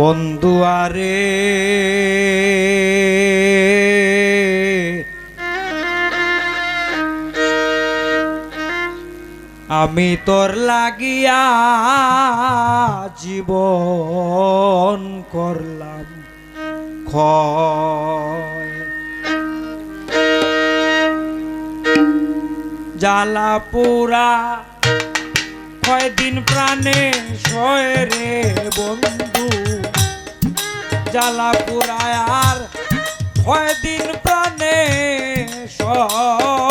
বন্ধু আমি তোর লাগিয়া জীবন করলাম। ক্ষয়। জ্বালা পুরা কয়দিন প্রাণে সয় রে বন্ধু। জ্বালা পুরায় আর কয়দিন প্রাণে সয়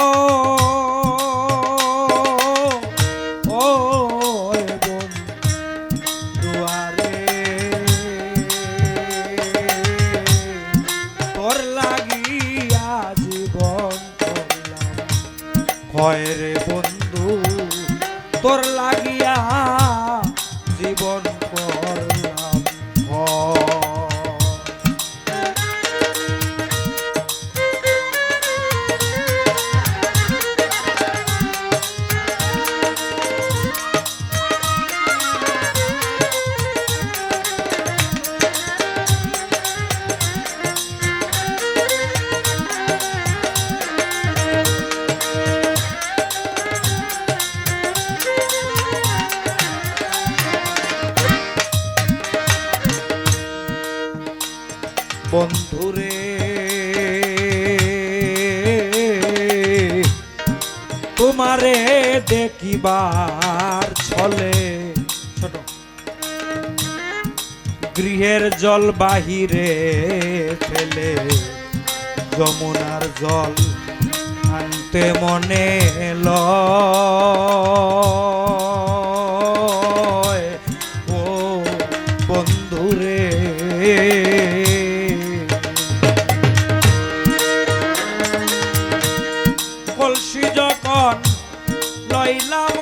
তোমারে দেখিবার ছলে। ছোট। গৃহের জল বাহিরে ফেলে, যমুনার জল আনতে মনে লয় ও কলসি লইলাম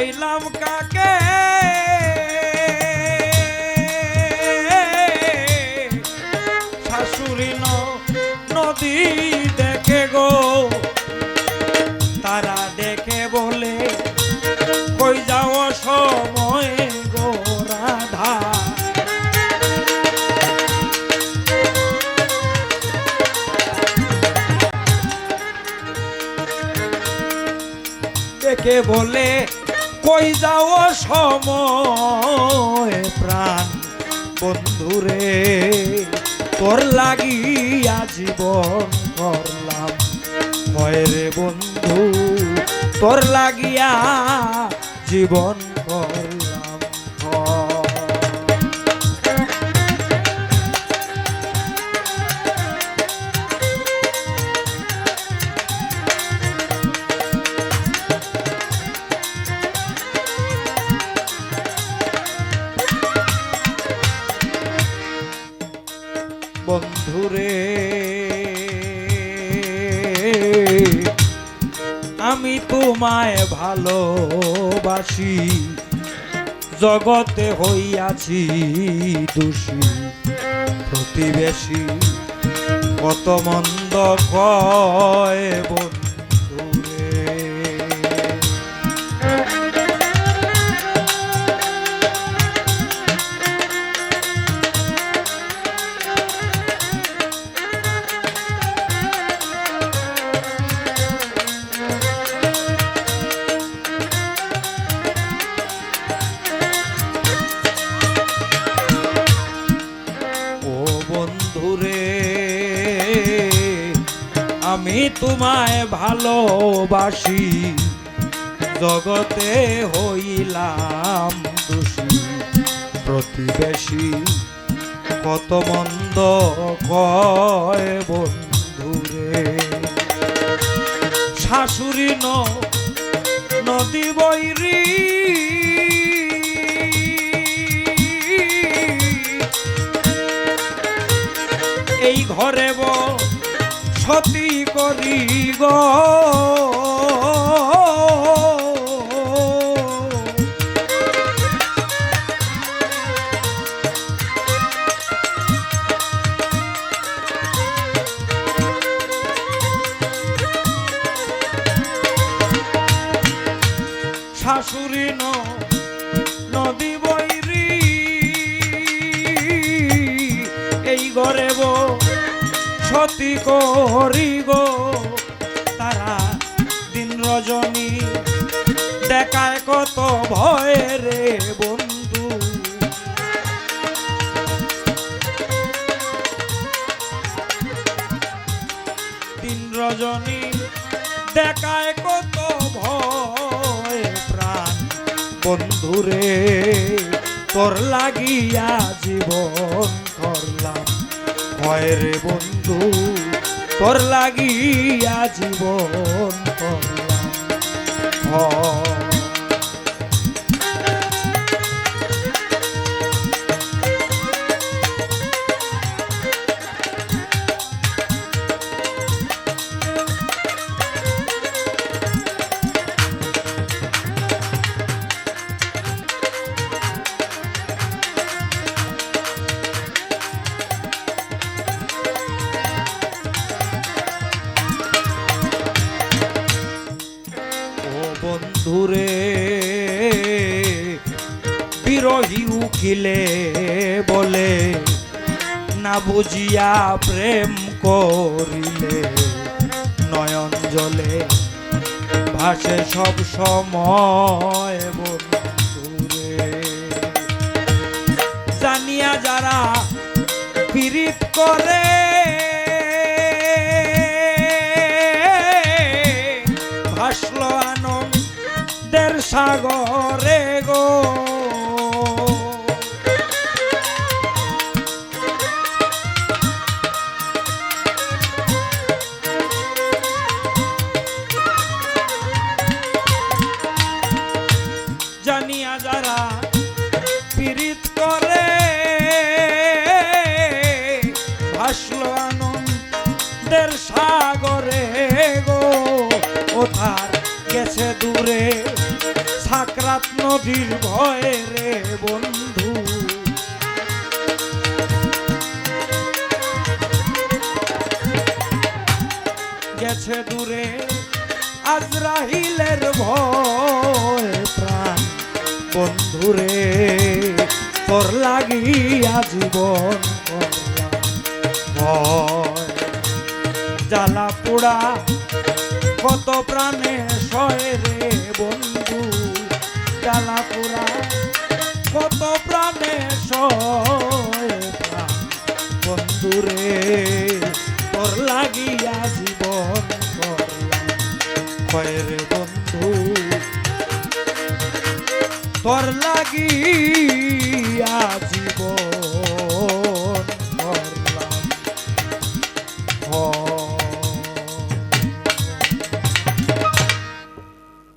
লইলাম কাকে? শাশুড়ি নদী দেখে গো। তারা দেখে বলে, কই যাও সময় গো রাধা? দেখে বলে কই যাও সময় প্রাণ। বন্ধুরে, তোর লাগিয়া জীবন করলাম হয় রে বন্ধু, তোর লাগিয়া জীবন করলাম বন্ধুরে আমি তোমায় ভালোবাসি জগতে হইয়াছি দোষী প্রতিবেশী। কত মন্দ কয় বন্ধুরে আমি তোমায় ভালোবাসি। জগতে হইলাম দোষী, প্রতিবেশী। কত মন্দ কয় বন্ধুরে। শাশুড়ি নদী বৈরী। ঘরে ব সতী করি গো। শাশুড়ি নদী সতী করি গো। তারা দিন রজনী, দেখায় কত ভয় রে বন্ধু। দিন রজনী, দেখায় কত ভয় প্রাণ। বন্ধুরে, তোর লাগিয়া জীবন করলাম ভয় রে বন্ধু তোর লাগিয়া জীবন ভয়। উকিলে বলে, না বুঝিয়া প্রেম করিলে, নয়ন জলে ভাসে সব সময় জানিয়া যারা পীড়িত করে, ভাসলো আনন্দের সাগরে। আনন্দের সাগরে গো ও তার গেছে দূরে? সাকরাত নদীর ভয়ে রে বন্ধু। গেছে দূরে আজরাহিলের ভয় প্রাণ। বন্ধুরে তোর লাগিয়া জীবন ভয় জ্বালা পোড়া, কত প্রাণে সয় রে বন্ধু। জ্বালা পোড়া, কত প্রাণে সয় প্রাণ। বন্ধুরে তোর লাগিয়া জীবন করলাম। রে বন্ধু, তোর লাগি